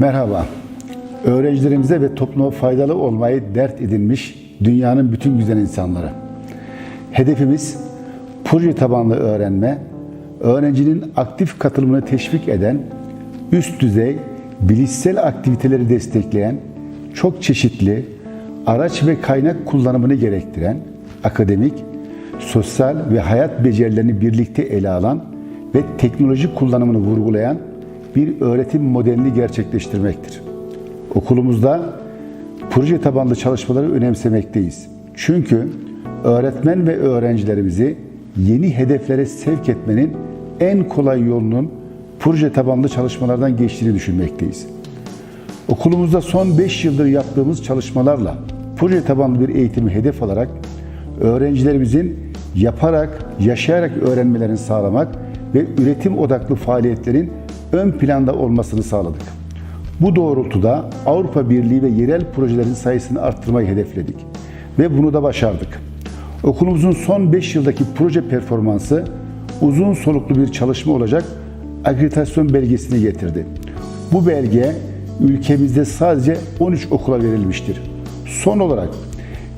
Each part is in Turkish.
Merhaba. Öğrencilerimize ve topluma faydalı olmayı dert edinmiş dünyanın bütün güzel insanları. Hedefimiz proje tabanlı öğrenme, öğrencinin aktif katılımını teşvik eden, üst düzey bilişsel aktiviteleri destekleyen, çok çeşitli araç ve kaynak kullanımını gerektiren, akademik, sosyal ve hayat becerilerini birlikte ele alan ve teknoloji kullanımını vurgulayan bir öğretim modelini gerçekleştirmektir. Okulumuzda proje tabanlı çalışmaları önemsemekteyiz. Çünkü öğretmen ve öğrencilerimizi yeni hedeflere sevk etmenin en kolay yolunun proje tabanlı çalışmalardan geçtiğini düşünmekteyiz. Okulumuzda son 5 yıldır yaptığımız çalışmalarla proje tabanlı bir eğitimi hedef alarak öğrencilerimizin yaparak, yaşayarak öğrenmelerini sağlamak ve üretim odaklı faaliyetlerin ön planda olmasını sağladık. Bu doğrultuda Avrupa Birliği ve yerel projelerin sayısını arttırmayı hedefledik ve bunu da başardık. Okulumuzun son 5 yıldaki proje performansı uzun soluklu bir çalışma olacak akreditasyon belgesini getirdi. Bu belge ülkemizde sadece 13 okula verilmiştir. Son olarak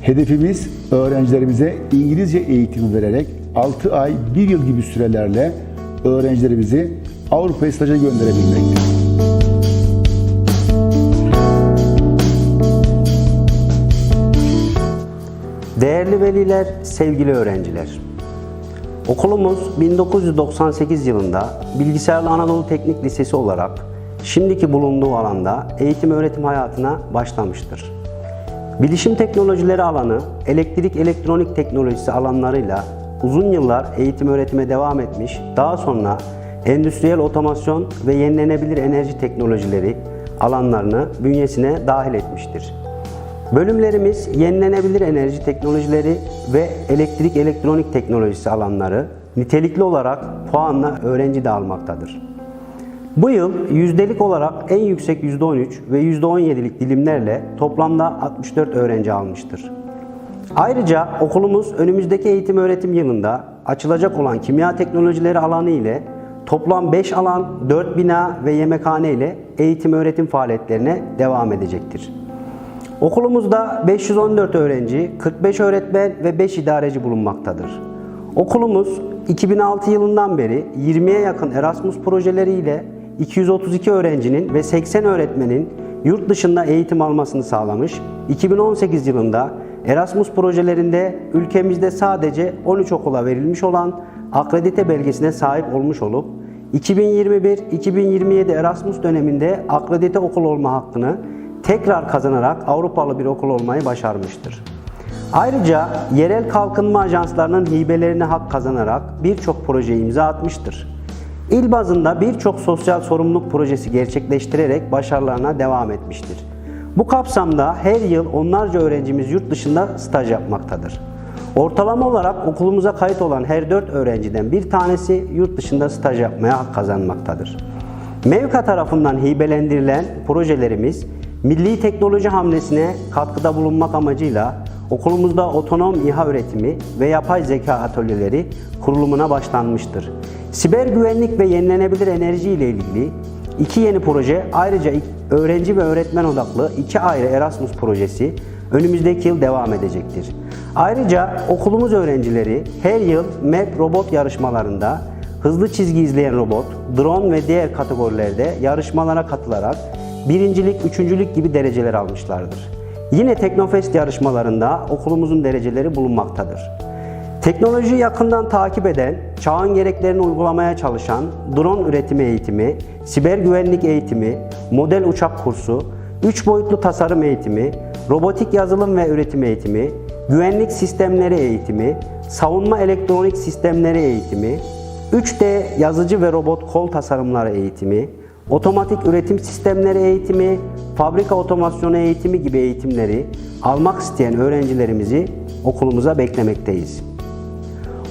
hedefimiz öğrencilerimize İngilizce eğitimi vererek 6 ay, 1 yıl gibi sürelerle öğrencilerimizi Avrupa'ya staja gönderebilmektir. Değerli veliler, sevgili öğrenciler. Okulumuz 1998 yılında Bilgisayarlı Anadolu Teknik Lisesi olarak şimdiki bulunduğu alanda eğitim öğretim hayatına başlamıştır. Bilişim teknolojileri alanı, elektrik elektronik teknolojisi alanlarıyla uzun yıllar eğitim öğretime devam etmiş, daha sonra endüstriyel otomasyon ve yenilenebilir enerji teknolojileri alanlarını bünyesine dahil etmiştir. Bölümlerimiz yenilenebilir enerji teknolojileri ve elektrik elektronik teknolojisi alanları nitelikli olarak puanla öğrenci de almaktadır. Bu yıl yüzdelik olarak en yüksek %13 ve %17'lik dilimlerle toplamda 64 öğrenci almıştır. Ayrıca okulumuz önümüzdeki eğitim öğretim yılında açılacak olan kimya teknolojileri alanı ile toplam 5 alan, 4 bina ve yemekhane ile eğitim öğretim faaliyetlerine devam edecektir. Okulumuzda 514 öğrenci, 45 öğretmen ve 5 idareci bulunmaktadır. Okulumuz 2006 yılından beri 20'ye yakın Erasmus projeleriyle 232 öğrencinin ve 80 öğretmenin yurt dışında eğitim almasını sağlamış. 2018 yılında Erasmus projelerinde ülkemizde sadece 13 okula verilmiş olan akredite belgesine sahip olmuş olup 2021-2027 Erasmus döneminde akredite okul olma hakkını tekrar kazanarak Avrupalı bir okul olmayı başarmıştır. Ayrıca yerel kalkınma ajanslarının hibelerine hak kazanarak birçok proje imza atmıştır. İl bazında birçok sosyal sorumluluk projesi gerçekleştirerek başarılarına devam etmiştir. Bu kapsamda her yıl onlarca öğrencimiz yurt dışında staj yapmaktadır. Ortalama olarak okulumuza kayıt olan her 4 öğrenciden bir tanesi yurt dışında staj yapmaya hak kazanmaktadır. Mevka tarafından hibelendirilen projelerimiz milli teknoloji hamlesine katkıda bulunmak amacıyla okulumuzda otonom İHA üretimi ve yapay zeka atölyeleri kurulumuna başlanmıştır. Siber güvenlik ve yenilenebilir enerji ile ilgili iki yeni proje ayrıca öğrenci ve öğretmen odaklı iki ayrı Erasmus projesi önümüzdeki yıl devam edecektir. Ayrıca okulumuz öğrencileri her yıl MEP robot yarışmalarında hızlı çizgi izleyen robot, drone ve diğer kategorilerde yarışmalara katılarak birincilik, üçüncülük gibi dereceler almışlardır. Yine Teknofest yarışmalarında okulumuzun dereceleri bulunmaktadır. Teknolojiyi yakından takip eden, çağın gereklerini uygulamaya çalışan drone üretimi eğitimi, siber güvenlik eğitimi, model uçak kursu, 3 boyutlu tasarım eğitimi, robotik yazılım ve üretim eğitimi, güvenlik sistemleri eğitimi, savunma elektronik sistemleri eğitimi, 3D yazıcı ve robot kol tasarımları eğitimi, otomatik üretim sistemleri eğitimi, fabrika otomasyonu eğitimi gibi eğitimleri almak isteyen öğrencilerimizi okulumuza beklemekteyiz.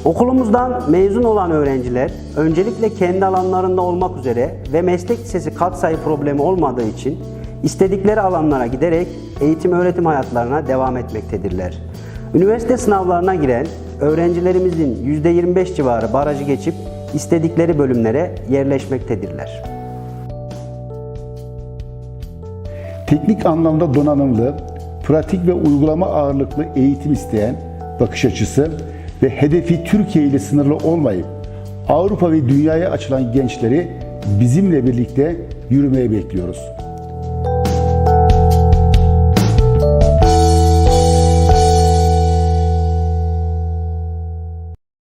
Okulumuzdan mezun olan öğrenciler öncelikle kendi alanlarında olmak üzere ve meslek lisesi katsayı problemi olmadığı için istedikleri alanlara giderek eğitim öğretim hayatlarına devam etmektedirler. Üniversite sınavlarına giren öğrencilerimizin %25 civarı barajı geçip istedikleri bölümlere yerleşmektedirler. teknik anlamda donanımlı, pratik ve uygulama ağırlıklı eğitim isteyen bakış açısı ve hedefi Türkiye ile sınırlı olmayıp Avrupa ve dünyaya açılan gençleri bizimle birlikte yürümeye bekliyoruz.